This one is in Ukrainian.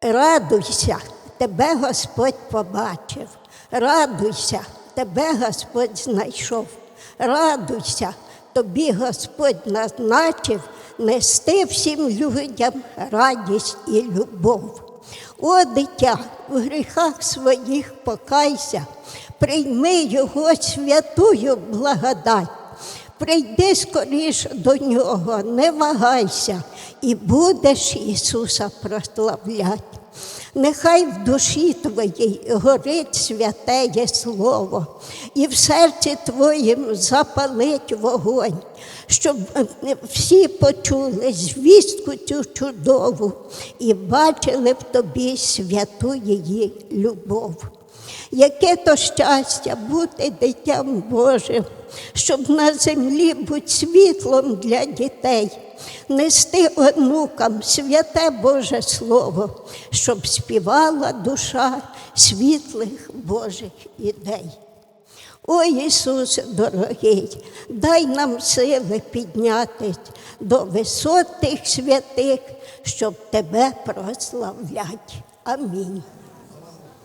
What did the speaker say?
Радуйся, тебе Господь побачив. Радуйся, тебе Господь знайшов. Радуйся, тобі Господь назначив нести всім людям радість і любов. О, дитя, в гріхах своїх покайся, прийми Його святую благодать. Прийди скоріш до нього, не вагайся, і будеш Ісуса прославляти. Нехай в душі твоїй горить святеє Слово, і в серці твоїм запалить вогонь, щоб е, всі почули звістку цю чудову і бачили в тобі святу її любов. Яке то щастя бути дитям Божим, щоб на землі бути світлом для дітей, нести онукам святе Боже Слово, щоб співала душа світлих Божих ідей. О Ісусе дорогий, дай нам сили піднятись до висот тих святих, щоб Тебе прославлять. Амінь.